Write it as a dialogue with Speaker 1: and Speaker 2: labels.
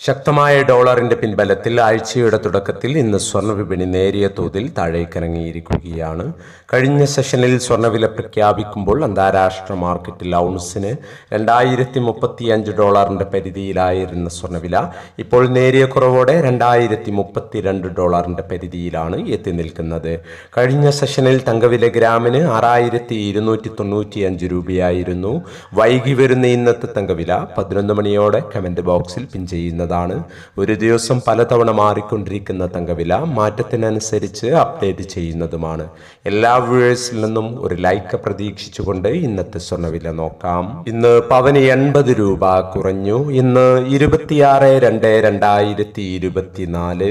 Speaker 1: ശക്തമായ ഡോളറിന്റെ പിൻബലത്തിൽ ആഴ്ചയുടെ തുടക്കത്തിൽ ഇന്ന് സ്വർണവിപണി നേരിയ തോതിൽ താഴേക്കിറങ്ങിയിരിക്കുകയാണ്. കഴിഞ്ഞ സെഷനിൽ സ്വർണവില പ്രഖ്യാപിക്കുമ്പോൾ അന്താരാഷ്ട്ര മാർക്കറ്റിൽ ഔൺസിന് രണ്ടായിരത്തി മുപ്പത്തി അഞ്ച് ഡോളറിന്റെ പരിധിയിലായിരുന്ന സ്വർണവില ഇപ്പോൾ നേരിയ കുറവോടെ രണ്ടായിരത്തി മുപ്പത്തി രണ്ട് ഡോളറിന്റെ പരിധിയിലാണ് എത്തി നിൽക്കുന്നത്. കഴിഞ്ഞ സെഷനിൽ തങ്കവില ഗ്രാമിന് ആറായിരത്തി ഇരുന്നൂറ്റി തൊണ്ണൂറ്റി അഞ്ച് രൂപയായിരുന്നു. വൈകി വരുന്ന ഇന്നത്തെ തങ്കവില പതിനൊന്ന് മണിയോടെ കമന്റ് ബോക്സിൽ പിൻ ചെയ്യുന്നതാണ് ഒരു ദിവസം പലതവണ മാറിക്കൊണ്ടിരിക്കുന്ന തങ്കവില മാറ്റത്തിനനുസരിച്ച് അപ്ഡേറ്റ് ചെയ്യുന്നതുമാണ്. എല്ലാ വ്യൂവേഴ്സിൽ നിന്നും ഒരു ലൈക്ക് പ്രതീക്ഷിച്ചുകൊണ്ട് ഇന്നത്തെ സ്വർണവില നോക്കാം. ഇന്ന് പവന് എൺപത് രൂപ കുറഞ്ഞു. ഇന്ന് ഇരുപത്തിയാറ് രണ്ട് രണ്ടായിരത്തി ഇരുപത്തിനാല്.